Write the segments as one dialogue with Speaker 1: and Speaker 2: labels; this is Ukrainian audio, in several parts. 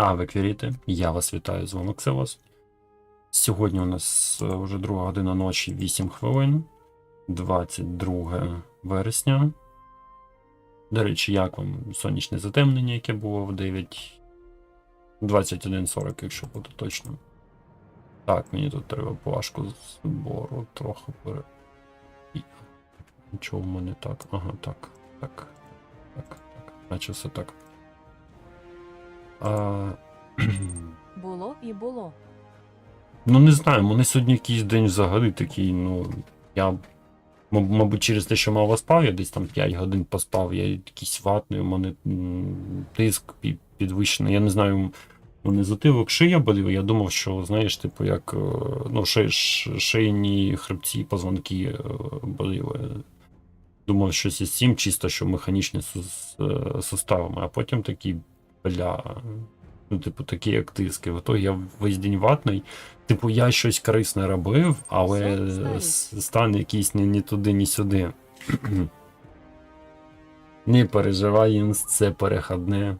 Speaker 1: А, ви квіріти, я вас вітаю, з вами Ксевос. Сьогодні у нас е, вже друга година ночі, 8 хвилин, 22 вересня. До речі, як вам сонячне затемнення, яке було в 9. 21.40, якщо бути точно. Так, мені тут треба плашку збору трохи пере. Нічого в мене так. Ага, так. Так. Так, так. Наче все так. А...
Speaker 2: Було і було.
Speaker 1: Ну, не знаю, мене сьогодні якийсь день взагалі такий, ну. Я, мабуть, через те, що мало спав, я десь там 5 годин поспав, я якийсь ватний, у мене тиск підвищений. Я не знаю, мене затилок шия болів. Я думав, що, знаєш, типу, як е, ну, ши, шийні хребці, позвонки е, боліли. Думав, щось із цим, чисто, що механічні сус- е, суставами, а потім такий, бля. Ну, типу, такі як тиски. В ітогі я весь день ватний. Типу, я щось корисне робив, але стан якийсь ні, ні туди, ні сюди. Не переживай, Інс, це переходне.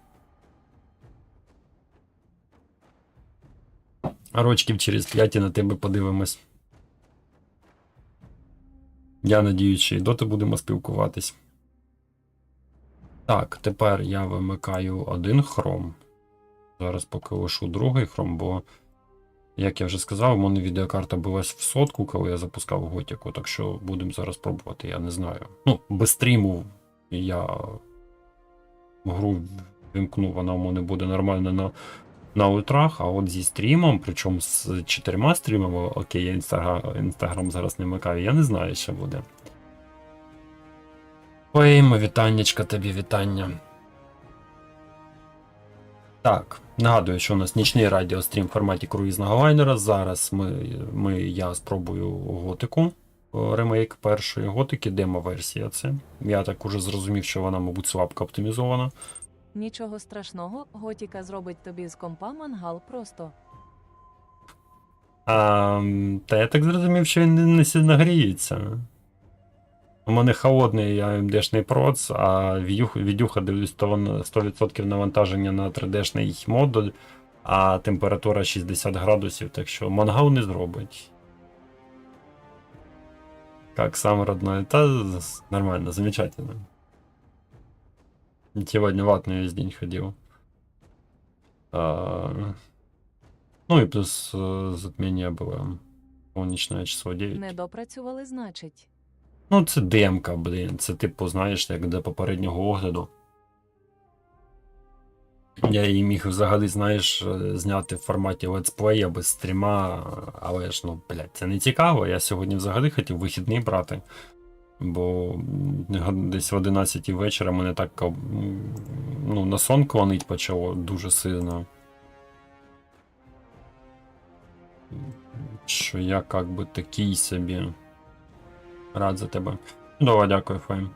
Speaker 1: А рочків через 5 і на тебе подивимось. Я надіюсь, що і доти будемо спілкуватись. Так, тепер я вимикаю один хром. Зараз поки лишу другий хром, бо, як я вже сказав, у мене відеокарта билась в сотку, коли я запускав готіку, так що будемо зараз пробувати, я не знаю. Ну, без стріму я гру вимкну, вона у мене буде нормально на, на ультрах, а от зі стрімом, причому з чотирма стрімами, окей, я інстаграм зараз не вмикаю, я не знаю, що буде. Ой, вітаннячка тобі, вітання. Так, нагадую, що у нас нічний радіострім в форматі круїзного лайнера. Зараз ми, ми, я спробую готику. е, Ремейк першої готики, демо-версія це. Я так уже зрозумів, що вона, мабуть, слабко оптимізована.
Speaker 2: Нічого страшного, Готіка зробить тобі з компа мангал просто.
Speaker 1: А, та я так зрозумів, що він не, не сильно гріється. У мене холодний AMD-шний проц, а відюха, відюха дивлюсь, то воно 100% навантаження на 3D-шний модуль, а температура 60 градусів, так що мангал не зробить. Как сам родной. Та з- нормально, замечательно. Сегодня ватный весь день ходил. А, ну и плюс э, затмение было солнечное число 9.
Speaker 2: Не допрацювали, значить.
Speaker 1: Ну, це демка, блін. Це, типу, знаєш, як до попереднього огляду. Я її міг взагалі, знаєш, е, зняти в форматі летсплея без стріма, але ж, ну, блядь, це не цікаво. Я сьогодні взагалі хотів вихідний брати. Бо десь в 11 вечора мене так ну, на сон клонить почало дуже сильно. Що я як би такий собі. Рад за тебе. Добре, дякую, Фейм.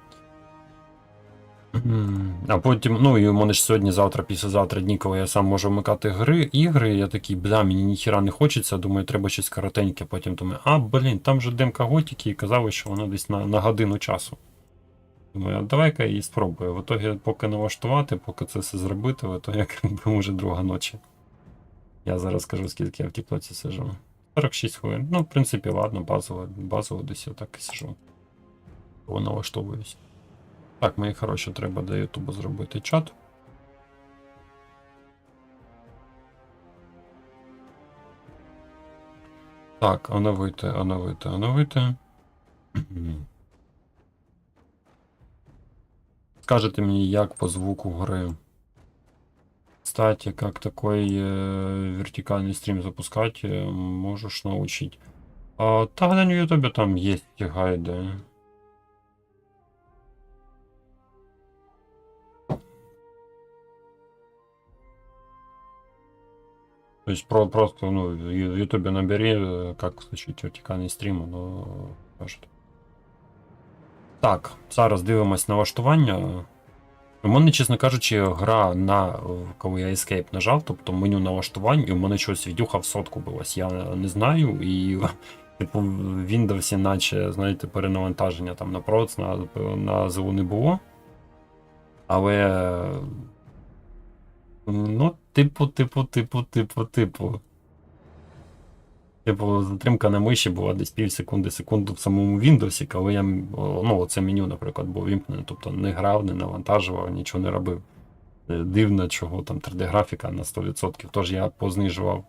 Speaker 1: А потім, ну і у мене ж сьогодні, завтра, післязавтра дні, коли я сам можу вмикати гри, ігри, я такий, бля, мені ніхіра не хочеться, думаю, треба щось коротеньке, потім думаю, а, блін, там же демка готики і казали, що вона десь на, на годину часу. Думаю, давай-ка її спробую. В итогі, поки налаштувати, поки це все зробити, в итогі, якби вже друга ночі. Я зараз скажу, скільки я в тіктоці сижу. 46 хвилин. Ну, в принципі, ладно, базово, базово десь я так і сижу. Бо налаштовуюсь. Так, мої хороші, треба до Ютубу зробити чат. Так, оновити, оновити, оновити. Скажете мені, як по звуку гри. Кстати, как такой э, вертикальный стрим запускать, э, можешь научить. А, та глянь в ютубе там есть эти гайды. То есть про, просто ну, в ю- в ютубе набери, э, как включить вертикальний стрім, воно покажет. Так, зараз дивимось налаштування. У мене, чесно кажучи, гра на е, коли я Escape нажав, тобто меню налаштувань, і у мене щось відюха в сотку билось. Я не знаю, і типу в Windows, наче, знаєте, перенавантаження там на проц, на, на ЗУ не було. Але. Ну, типу, типу, типу, типу, типу. Типу, затримка на миші була десь пів секунди, секунду в самому Windows, коли я ну, це меню, наприклад, був вімкнене, тобто не грав, не навантажував, нічого не робив. Е, Дивно, чого там 3D-графіка на 100%. Тож я познижував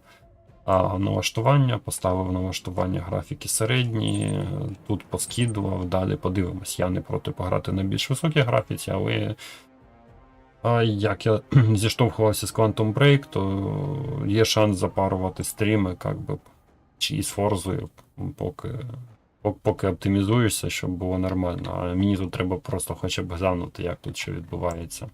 Speaker 1: а, налаштування, поставив налаштування графіки середні, е, тут поскидував, далі подивимось. Я не проти пограти на більш високій графіці, але а, як я зіштовхувався з Quantum Break, то є шанс запарувати стріми, як би, чи із форзою, поки, пок- поки оптимізуєшся, щоб було нормально. А мені тут треба просто хоча б глянути, як тут що відбувається.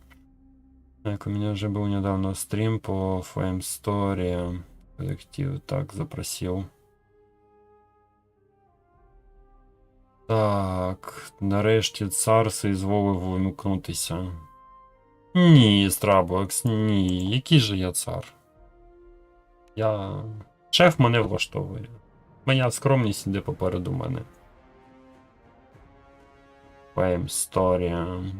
Speaker 1: Так, у меня же был недавно стрим по Flame Story. Коллектив так запросил. Так, нарешті цар зволив вимкнутися. Ні, Страбокс, ні. Який же я цар? Я. Шеф мене влаштовує. Моя скромність іде попереду мене. Flame Story.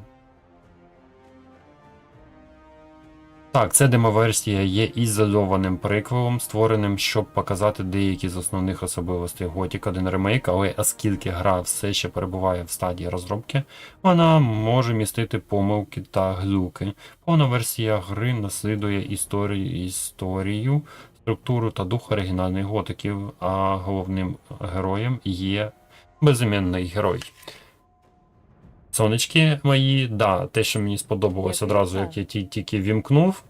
Speaker 1: Так, це демоверсія є ізольованим приквелом, створеним, щоб показати деякі з основних особливостей Gothic 1 ремейк, але оскільки гра все ще перебуває в стадії розробки, вона може містити помилки та глюки. Повна версія гри наслідує історію, історію, структуру та дух оригінальних готиків, а головним героєм є безіменний герой. Сонечки мої, да, те, що мені сподобалось одразу, як я тільки вімкнув.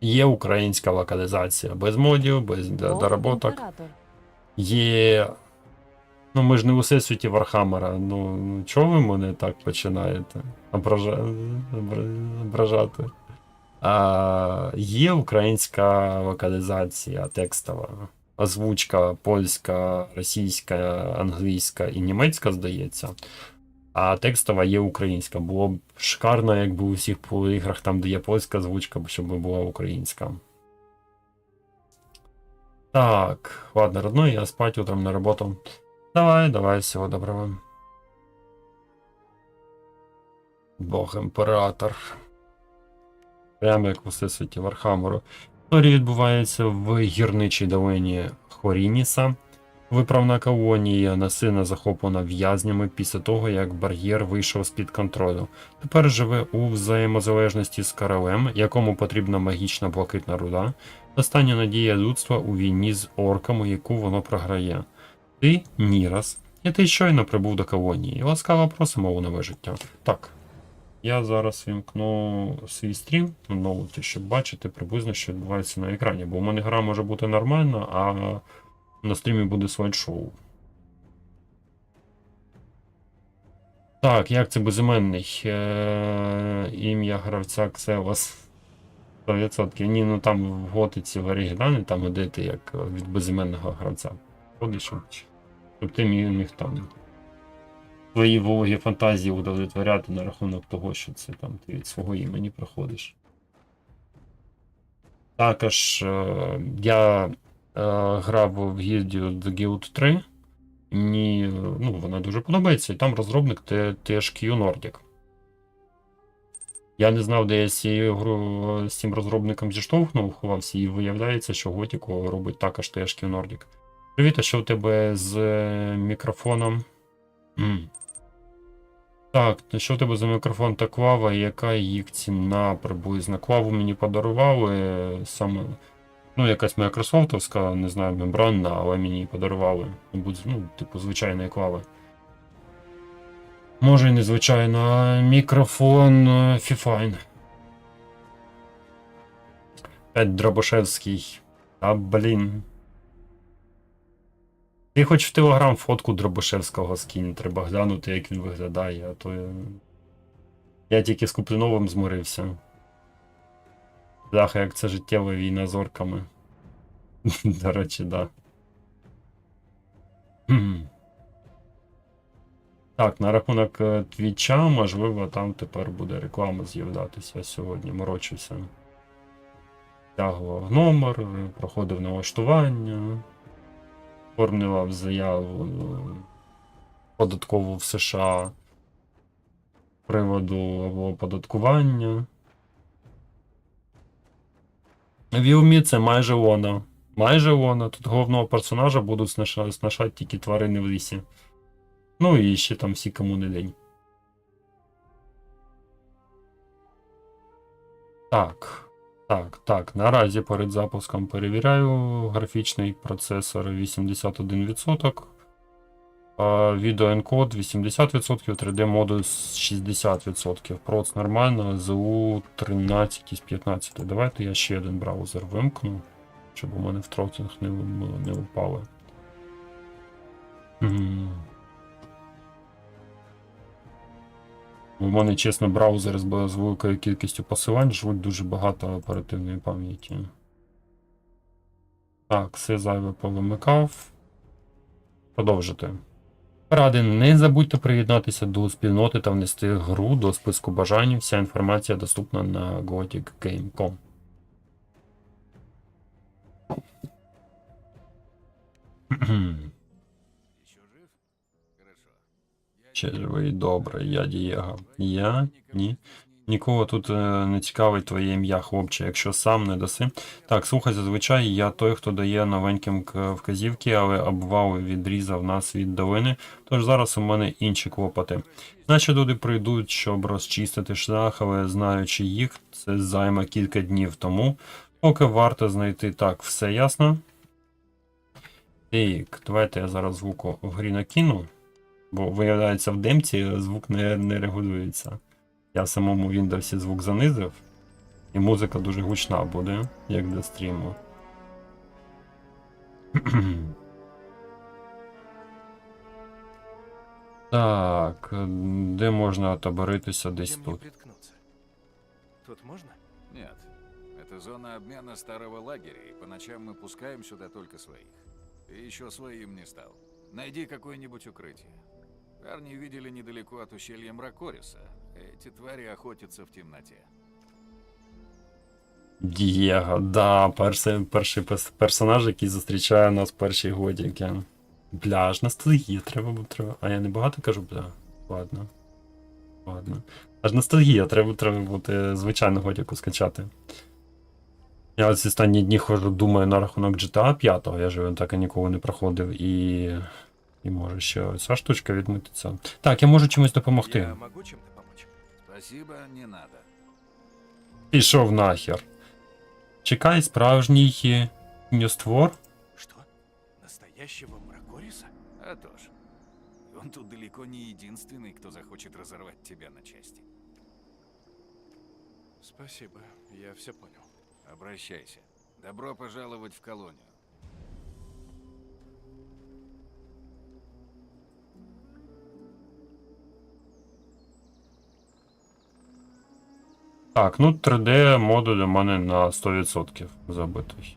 Speaker 1: Є українська локалізація без модів, без доработок. Є. Ну, ми ж не у всесвіті Вархаммера. Ну, ну чого ви мене так починаєте ображати? Є українська локалізація текстова. Озвучка польська, російська, англійська і німецька, здається. А текстова є українська. Було б шикарно, якби у всіх іграх, там, де є польська озвучка, щоб була українська. Так, ладно, родной, я спать утром на работу. Давай, давай, всего доброго. Бог імператор. Прямо як у всесвіті Вархаммеру. Історія відбувається в гірничій долині Хорініса. Виправна колонія на сина захоплена в'язнями після того, як бар'єр вийшов з-під контролю. Тепер живе у взаємозалежності з королем, якому потрібна магічна блакитна руда. Остання надія людства у війні з орками, яку воно програє. Ти Нірас, і ти щойно прибув до колонії. Ласкаво просимо у нове життя. Так. Я зараз вімкну свій стрім на ноуті, щоб бачити приблизно, що відбувається на екрані. Бо у мене гра може бути нормальна, а на стрімі буде слайд-шоу. Так, як це безіменний? Е, ім'я гравця Ксевас. 100%. Ні, ну там в готиці в оригіналі там іде ти як від безіменного гравця. Ходиш, щоб ти міг там свої вологі фантазії удовлетворяти на рахунок того, що це там ти від свого імені проходиш. Також е, я е, грав в гільдію The Guild 3. Мені ну, вона дуже подобається, і там розробник THQ Nordic. Я не знав, де я цією грою з цим розробником зіштовхнув, ховався, і виявляється, що Готіку робить також THQ Nordic. Привіт, а що в тебе з е, мікрофоном? Так, що в тебе за мікрофон та клава, яка їх ціна приблизно? Клаву мені подарували е, саме. Ну, якась майкрософтовська, не знаю, мембранна, але мені подарували. Мабуть, ну, типу, звичайної клави. Може і незвичайно, а мікрофон е, Fifine. П'ять Дробошевський. А, блін. Ти хоч в Телеграм фотку Дробошевського скинь, треба глянути, як він виглядає, а то я. Я тільки з Купліновим змирився. Бляха, як це життєва війна з орками. До речі, да. Так, на рахунок е, твіча, можливо, там тепер буде реклама з'являтися сьогодні. Морочився. Тягував номер, проходив налаштування, оформлював заяву е, податкову в США приводу оподаткування. Вілмі це майже вона. Майже вона. Тут головного персонажа будуть снаша- снашати тільки тварини в лісі. Ну і ще там всі кому не лень. Так. Так, так. Наразі перед запуском перевіряю графічний процесор 81%. а, Відеоенкод 80%, 3D модуль 60%. Проц нормально, ЗУ 13 із 15. Давайте я ще один браузер вимкну, щоб у мене в тротинг не, не упали. У мене, чесно, браузери з великою кількістю посилань жруть дуже багато оперативної пам'яті. Так, все зайве повимикав. Продовжити. Поради, не забудьте приєднатися до спільноти та внести гру до списку бажань. Вся інформація доступна на goticgame.com.
Speaker 3: Еще Я
Speaker 1: живий, добре, я Дієго. Я? Ні. Нікого тут е, не цікавить твоє ім'я, хлопче, якщо сам не даси. Так, слухай, зазвичай я той, хто дає новеньким вказівки, але обвал відрізав нас від долини, тож зараз у мене інші клопоти. Значить, люди прийдуть, щоб розчистити шлях, але знаючи їх, це займе кілька днів тому. Поки варто знайти так, все ясно. Так, давайте я зараз звуку в грі накину, бо виявляється в демці звук не, не регулюється. Я в самому Windows звук занизив, і музика дуже гучна буде, як для стріму. Так, де можна отоборитися десь
Speaker 4: Где мне
Speaker 1: тут.
Speaker 4: приткнуться? Тут можно?
Speaker 3: Нет. Это зона обмена старого лагеря, и по ночам мы пускаем сюда только своих. Ты еще своим не стал. Найди какое-нибудь укрытие. Парни видели недалеко от ущелья Мракориса. Эти твари охотятся в темноте.
Speaker 1: Дієго, да, перший, перший персонаж, який зустрічає нас в першій годіки. Бля, аж ностальгія, треба треба. А я не багато кажу, бля. Ладно. Ладно. Аж ностальгія, треба, треба бути звичайну годіку скачати. Я ось останні дні ходжу, думаю на рахунок GTA 5, я ж так і ніколи не проходив і. І може ще ця штучка відмититься. Так, я можу чимось допомогти.
Speaker 4: Я могу чем-то помочь?
Speaker 3: Спасибо, не надо.
Speaker 1: Пішов нахер. Чекай справжній нюствор.
Speaker 4: Что? Настоящего Мракориса?
Speaker 3: А то ж. Он тут далеко не единственный, кто захочет разорвать тебя на части.
Speaker 4: Спасибо, я все понял.
Speaker 3: Обращайся. Добро пожаловать в колонию.
Speaker 1: Так, ну 3D модуль у мене на 100% забитий.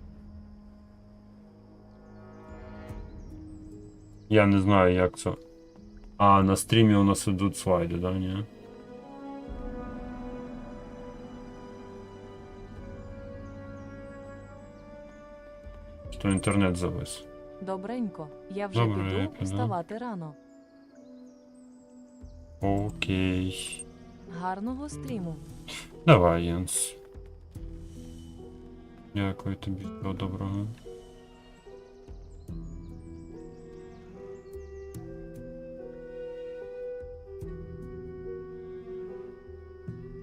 Speaker 1: Я не знаю, як це. А, на стрімі у нас ідуть слайди, да, ні? Що інтернет завис.
Speaker 2: Добренько, я вже
Speaker 1: Добре, я
Speaker 2: піду
Speaker 1: піду.
Speaker 2: вставати рано.
Speaker 1: Окей.
Speaker 2: Гарного стріму.
Speaker 1: Давай, Єнс. Дякую тобі, всього доброго.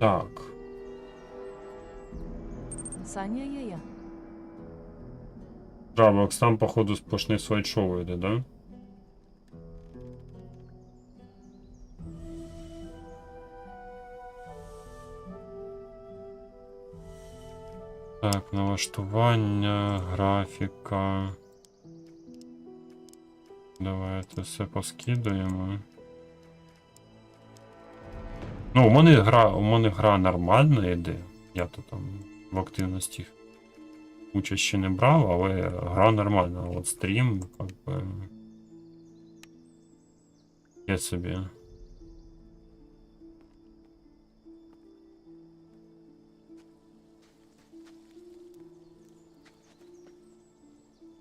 Speaker 1: Так.
Speaker 2: Саня є я.
Speaker 1: Жабокс, там, походу, сплошне слайд-шоу йде, да? Налаштування, графіка. Давайте все поскидуємо. Ну, у мене гра, у мене гра нормальна йде. Я то там в активності участь не брав, але гра нормальна. От стрім, как би. Я собі.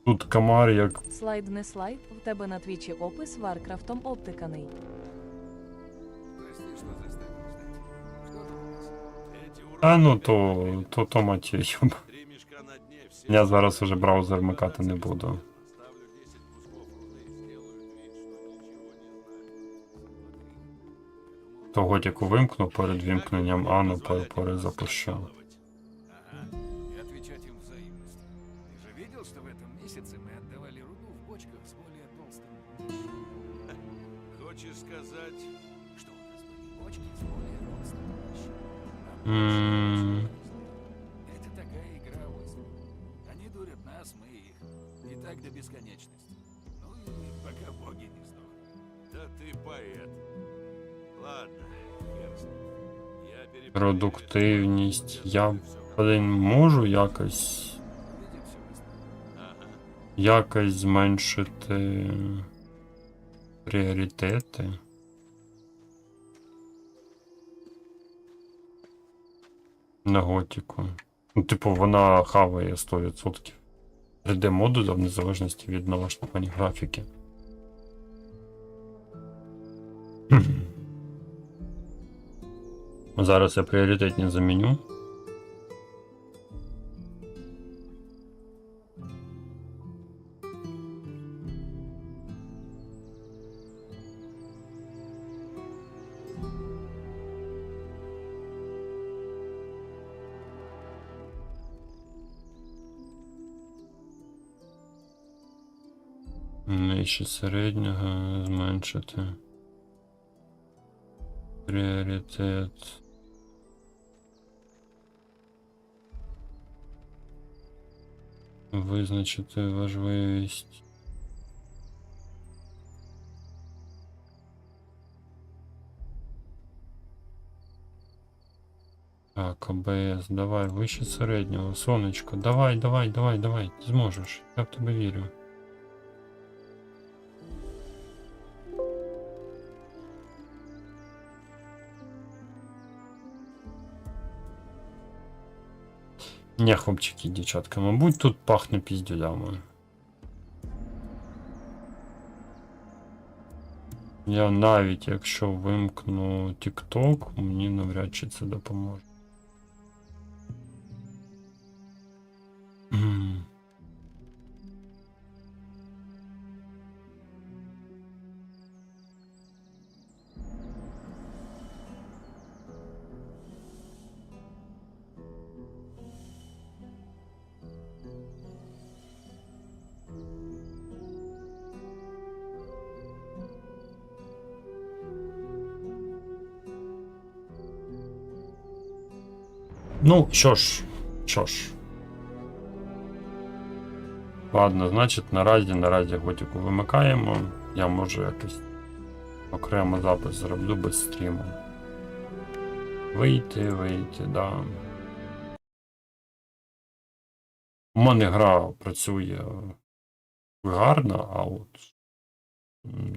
Speaker 1: Тут комар як.
Speaker 2: Слайд не слайд, в тебе на твічі опис Варкрафтом обтиканий.
Speaker 1: А ну то, то, то
Speaker 5: на
Speaker 1: Я зараз уже браузер вмикати не буду. То готіку вимкну перед вімкненням Ану пе- перезапущу.
Speaker 4: Хочешь сказать...
Speaker 3: Что у нас были бочки с более толстым днищем. А
Speaker 1: М,
Speaker 3: Это такая игра, Уэсли. Они дурят нас, мы их. И так до бесконечности. Ну и пока боги не сдохнут.
Speaker 4: Да ты поэт. Ладно, хер с ним. Я перепроверю
Speaker 1: Продуктивність.
Speaker 4: это.
Speaker 1: Я,
Speaker 4: Всё
Speaker 1: блин, можу якось.
Speaker 3: Увидимся, Уэсли.
Speaker 4: Ага.
Speaker 1: якось зменшити пріоритети. На готіку. Ну, типу, вона хаває 100% 3D модуля в незалежності від налаштування графіки. Зараз я пріоритетні заміню. Нижче середнього зменшити. Пріоритет. Визначити важливість. Так, ОБС, давай, вище середнього, сонечко, давай, давай, давай, давай, ти зможеш, я в тебе вірю. Ні, хлопчики дівчатка, мабуть, тут пахне піздюлями. Я навіть якщо вимкну TikTok, мені навряд чи це допоможе. Ну, що ж, що ж. Ладно, значить, наразі, наразі готику вимикаємо. Я можу якийсь окремо запис зроблю без стріму. Вийти, вийти, да. У мене гра працює гарно, а от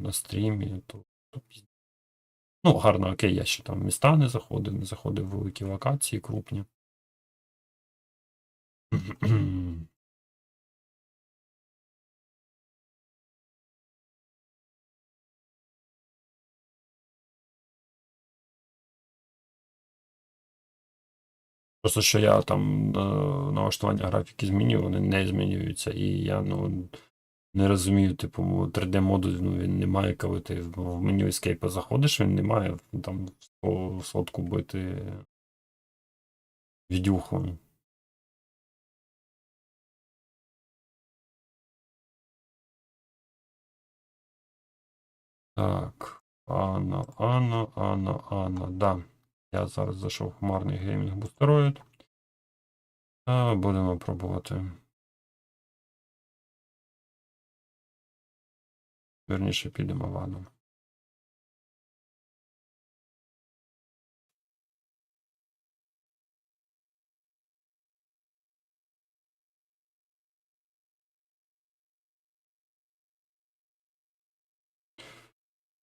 Speaker 1: на стрімі то, Ну, гарно, окей, я ще там міста не заходив, не заходив в великі локації крупні. Просто що я там е, налаштування графіки змінюю, вони не змінюються, і я ну, не розумію, типу, 3D модуль ну, він не має, коли ти в в меню Escape заходиш, він не має там по сотку бити відюху. Так, Анна, Анна, Анна, Анна, да. Я зараз зайшов в хмарний геймінг бустероїд. Будемо пробувати. Вірніше підемо в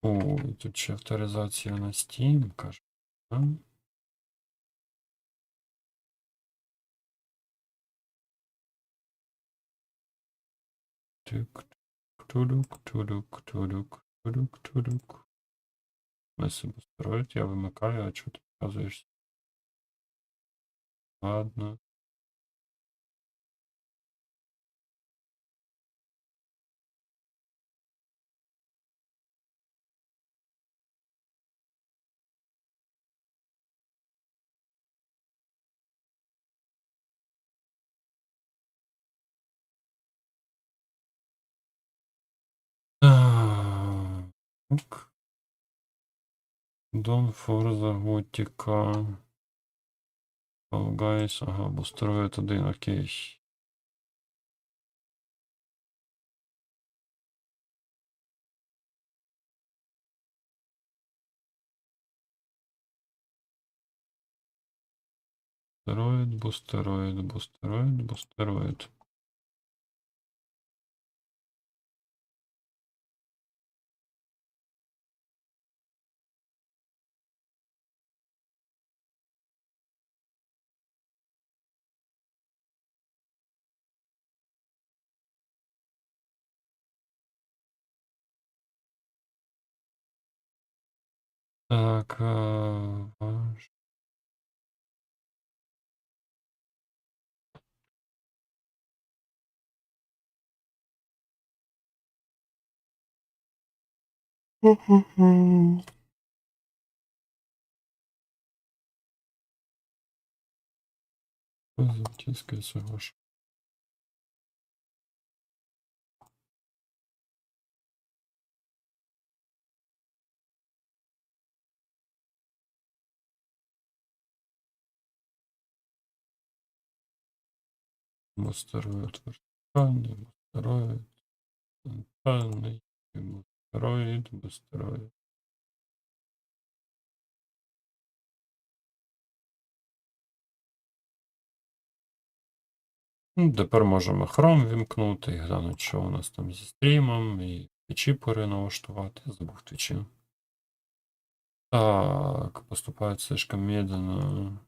Speaker 1: О, тут ще авторизація на Steam, каже. Тик, тудук, тудук, тудук, тудук, тудук. Ми себе строїть, я вимикаю, а чого ти показуєшся? Ладно. Дон Форза Готіка. Fall Guys, ага, обустроїть один, окей. Бустероїд, бустероїд, бустероїд, бустероїд. Так, а, ваш. Золотинская соглашение. Астероид вертикальний, астероид, центральний, астероид, астероид. Ну, Тепер можемо хром вімкнути і глянути, що у нас там зі стрімом, і твічі переналаштувати. Забув твічі. Так, поступает слишком медленно.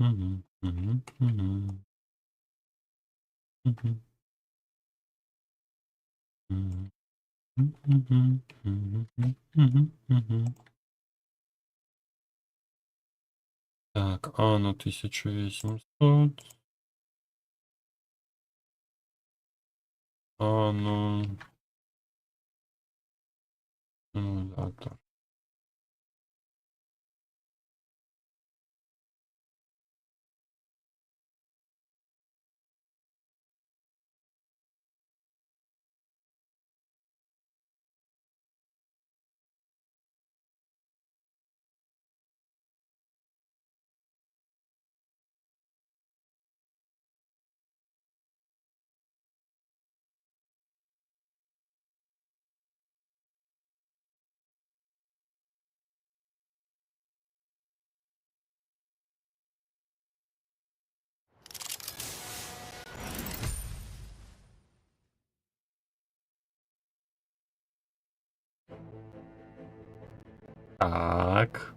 Speaker 1: Мгм, мгм, мгм. Мгм. Мгм. Мгм, мгм, мгм, мгм. Так, а ну 1800. А ну. Ну, да, так. Так.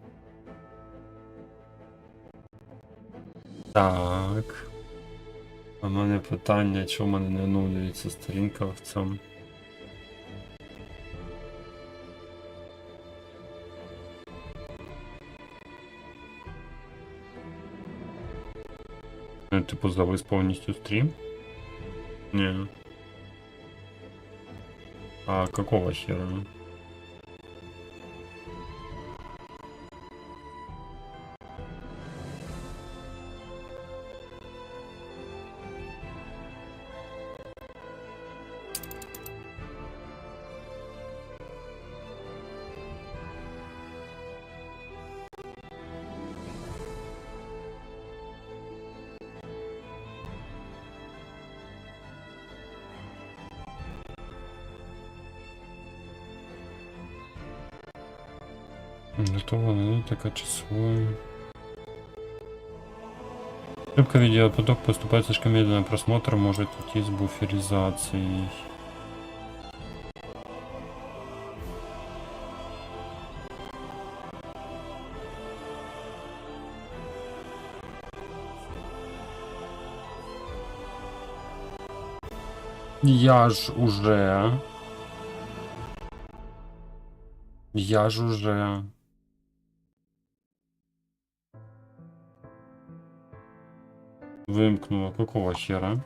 Speaker 1: Так. У мене питання, чому в мене не оновлюється сторінка в цьому. Ну, типу, завис повністю стрім? Ні. А какого хера? Готово аналитика число. Ошибка видеопоток поступает слишком медленно. Просмотр может идти с буферизацией. Я ж уже. Я ж уже. Вымкнуло. Какого хера?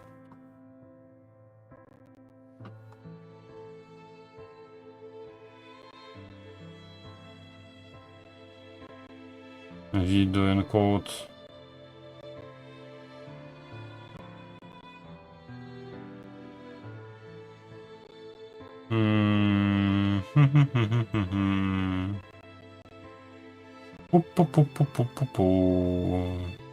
Speaker 1: Видео энкод. Пу-пу-пу-пу-пу-пу-пу.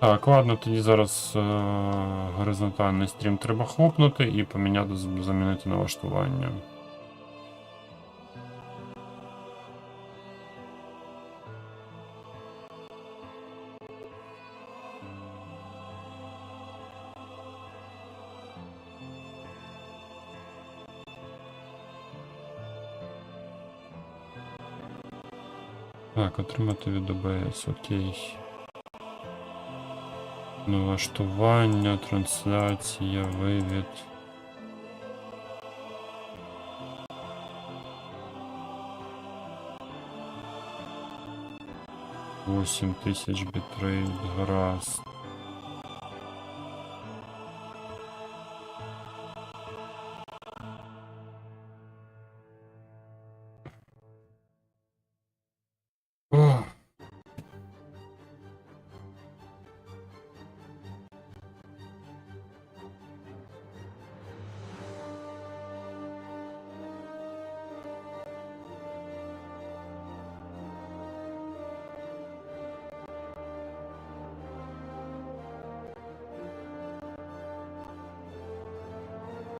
Speaker 1: Так, ладно, тоді зараз е- горизонтальний стрім треба хлопнути і поміняти, замінити налаштування. Так, отримати від ОБС, окей. Налаштування, трансляція, вивід. Восемь тисяч бітрейт, гаразд.